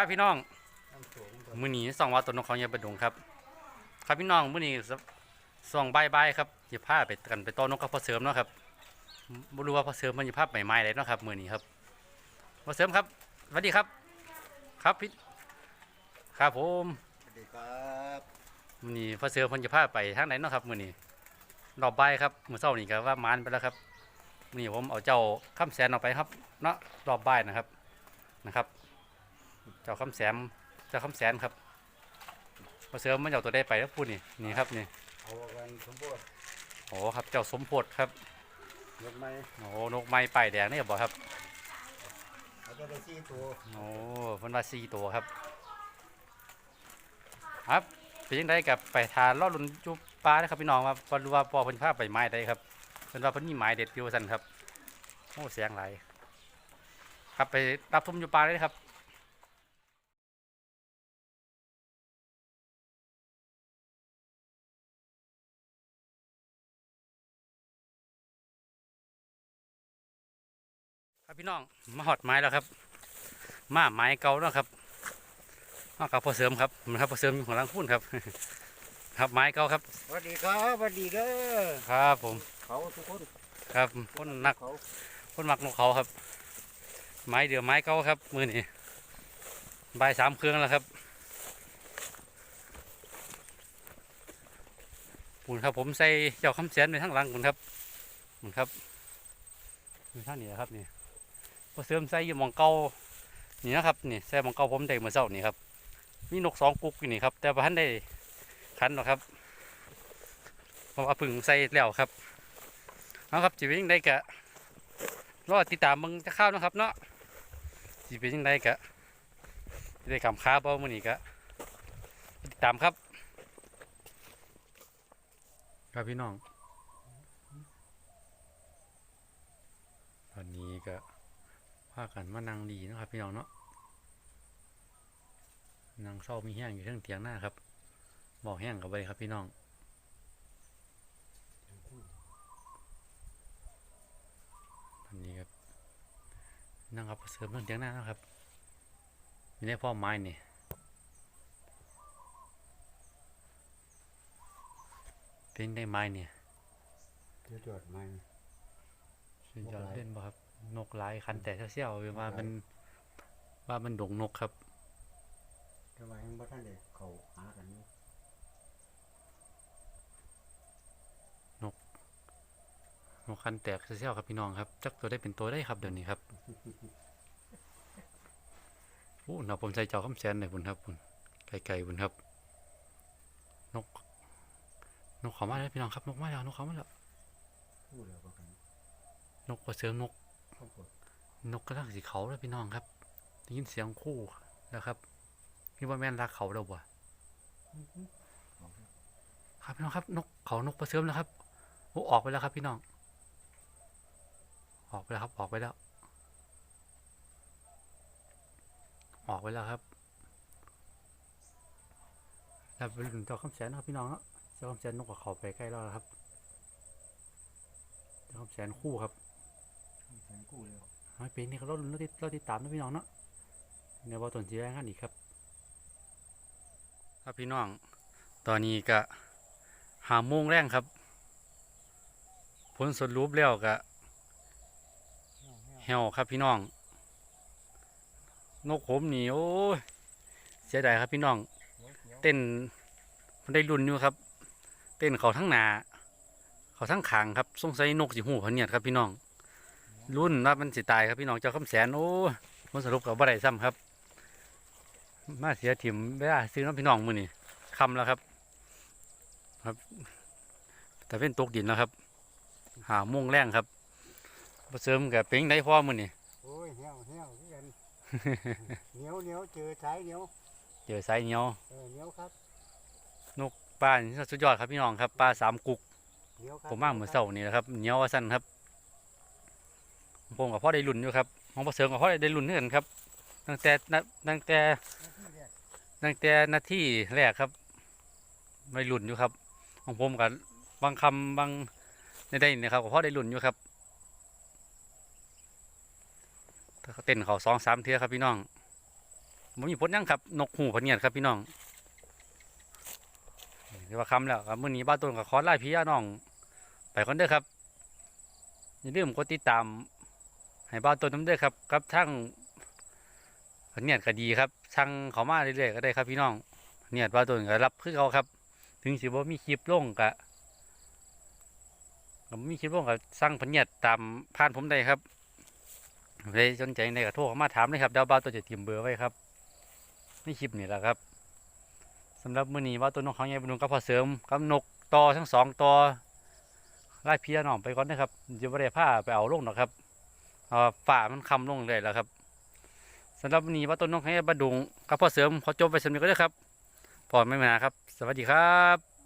ครับพี่น้องน้ำสูงมื้อนี้ส่องว่าต้นนกเขาเงียบประดงครับ ครับพี่น้องมื้อนี้ส่องบายบายครับจะพาไปกันไปต้อนนกกับพ่อเสริมเนาะครับบ่รู้ว่าพ่อเสริมมันจะพาไปไม้ได้เนาะครับมื้อนี้ครับพ่อเสริมครับสวัสดีครับ ครับพี่ครับผมสวัสดีครับมื้อนี้พ่อเสริมเพิ่นจะพาไปทางไหนเนาะครับมื้อนี้รอบบ่ายครับมื้อเช้านี่ก็ว่ามานไปแล้วครับมื้อนี้ผมเอาเจ้าคำแสนออกไปครับเนาะรอบบ่ายนะครับนะครับเจ้าคำแสนเจ้าคำแสนครับพ่อเสริมมันเอาตัวได้ไปแล้วพูดนี่นี่ครับนี่เอากันสมบูรณ์โอ้ครับเจ้าสมโพธครับยกไม้โอ้นกไม้ป้ายแดงนี่บ่ครับเอาตัวได้สี่ตัวโอ้เพิ่นว่าสี่ตัวครับ ครับเป็นยังไงกับไปทานล่อลุนจุปลานะครับพี่น้องว่าบ่รู้ว่าปอเพิ่นพาไปไม้ใดครับเพิ่นว่าเพิ่นมีไม้เด็ดอยู่ซั่นครับโอ้เสียงไหลายครับไปรับชมอยู่ปลาเลยครับ ครับพี่น้องมาหอดไม้แล้วครับ มาไม้เก่าแล้วครับมากับพ่อเสริมครับมันครับพ่อเสริมอยู่ของลังพูนครับ ครับไม้เก่าครับสวัสดีครับสวัสดีเด้อครับผมเขาทุกคนครับคนนักเขาคนมักนกเขาครับ ไม้เดือไม้เก่าครับมือนี่ใบายสามเครื่องแล้วครับปุ่นครับผมใส่เจ้าคำแสนไปทั้งหลังปุ่นครับปุ่นครับมีท่างนี้นะครับนี่ พอเสริมใส่อยู่มองเก่านี่นะครับนี่ใส่มองเก่าผมได้เมื่อเช้านี่ครับมีนกสองกุกอยู่นี่ครับ แต่ว่าท่านได้ขันหรอกครับเพราะว่าเพึ่งใส่แล้วครับเอาครับจีเป็นยังไงกะรอติดตามมึงจะเข้านะครับเนาะจีเป็นยังไงกะได้กำค้าเป้ามื่อนี้กะติดตามครับ ครับพี่น้องตอนนี้ก็ากันมานั่งดีเนาะครับพี่น้องเนาะนั่งเศร้ามีแห้งอยู่เทั้งเตียงหน้าครับบอกแห้งกับไปครับพี่น้องอันนี้ครับนั่งครับเสริมเรื่องเตียงหน้านะครับมีได้พ่อไม้นี่เป็นได้ไม้เนี่ยเดี๋ยวจอดไม้สุดยอดนกหลายเล่นบ่ครับ นกหลายคันแต่เซี่ยวๆว่ามันว่ามันดงนกครับทำไมยังบ่ท่านเด็กเขาหากันอยู่นกคันแตกเซี่ยวๆครับพี่น้องครับ จักตัวได้เป็นตัวได้ครับเดี๋ยวนี้ครับโอ้หนาผมใส่เจ้าคำแสนเลยคุณครับคุณไก่ๆคุณครับ นก นกเขามาแล้วพี่น้องครับ นกมาแล้วนกเขามาแล้วพูดแล้วก็กันนกกระเสือมนกเขากด นกกระลังสีเขาแล้วพี่น้องครับได้ยินเสียงคู่แล้วครับนี่ว่าแม่นรักเขาแล้วบ่ครับพี่น้องครับ นกเขานกกระเสือมแล้วครับโอ้ออกไปแล้วครับ พี่น้อง ออกไปแล้วครับ ออกไปแล้ว ออกไปแล้วครับแล้วไปถึงเจ้าคำแสนนะครับพี่น้องเนาะจ้าคำแสนนกกับเขาไปใกล้แล้วครับจ้าคำแสนคู่ครับ งกู้แล้วไม่เป็นนี่เขาเราเราติดเราติดตามนะพี่น้องเนาะเดี๋ยวว่าตนจีแรงกันอีกครับ ครับพี่น้อง ตอนนี้ก็หาโมงแรงครับ ผลสรุปแล้วก็เหี่ยวครับพี่น้อง นกผมนี่โอ้ยเสียดายครับพี่น้อง เต้นมันได้รุ่นอยู่ครับ เต้นเขาทั้งหนาเขาทั้งขางครับสงสัยนกสิหูพะเนียดครับพี่น้อง รุ่นว่ามันสิตายครับพี่น้องเจ้าคำแสนโอ้ยมันสรุปกับบ่ได้ซ้ำครับ มาเสียถิ่มเวลาซื้อน้ำพี่น้องมือนี่คำแล้วครับ ครับ แต่เป็นตกดินแล้วครับ หาโม่วงแรงครับผเสริมกับเป็นได้พ่อมือนี่โอ้ยเหี่ยวเหี่ยวคือกันเหนียวเหนียวเจอสายเหนียวเจอสายเหนียวเออเหนียวครับปลานี่สุดยอดครับพี่น้องครับปลาสามกุกเหนียวครับผมมาเหมือนเสานี่นะครับเหนียวว่าสั้นครับ ผมกับพ่อได้รุ่นอยู่ครับของผเสริมกับพ่อได้รุ่นเหมือนครับ ตั้งแต่ตั้งแต่ตั้งแต่นาทีแรกครับไม่หลุ่นอยู่ครับ ของผมกับบางคำบางในได้นี่ครับก็พอได้หลุ่นอยู่ครับเขาเต้นเขาสองสามเทือครับพี่น้องผมมีผลยังครับ นกหูพะเนียดครับพี่น้องเรียกว่าคำแล้วครับมื้อนี้บ้านต้นกับขอสไล่พี่น้อง ไปก่อนเด้อครับอย่าลืมกดติดตาม ให้บ้านต้นน้ำเด้อครับกับทั้งพเนียก็ดีครับช่างเขามาเรื่อยๆก็ได้ครับพี่น้องพเนียบ้านต้นก็รับคือเขาครับ ถึงสิบ่มีคลิปลงกะมีคลิปลงก็สั่งพะเนียดตามผ่านผมได้ครับเลยสนใจในกระโทรเขามาถามเลยครับเดี๋ยวบ้าต้นจะเตรียมเบอร์ไว้ครับในคลิปนี่แหละครับสำหรับมื้อนี้บ้านต้นนกเขาใหญ่บรรลุกับพอเสริมกับนกต่อทั้งสองต่อไล่พี่น้องไปก่อนนะครับจะไม่ได้ผ้าไปเอาลงหรอกครับ ฝ่ามันคำลงเลยแล้วครับสำหรับวันนี้ว่าต้นน้องให้บดดุงกับพ่อเสริมขอจบไปสำเร็จก็ได้ครับพอไม่มาครับ สวัสดีครับ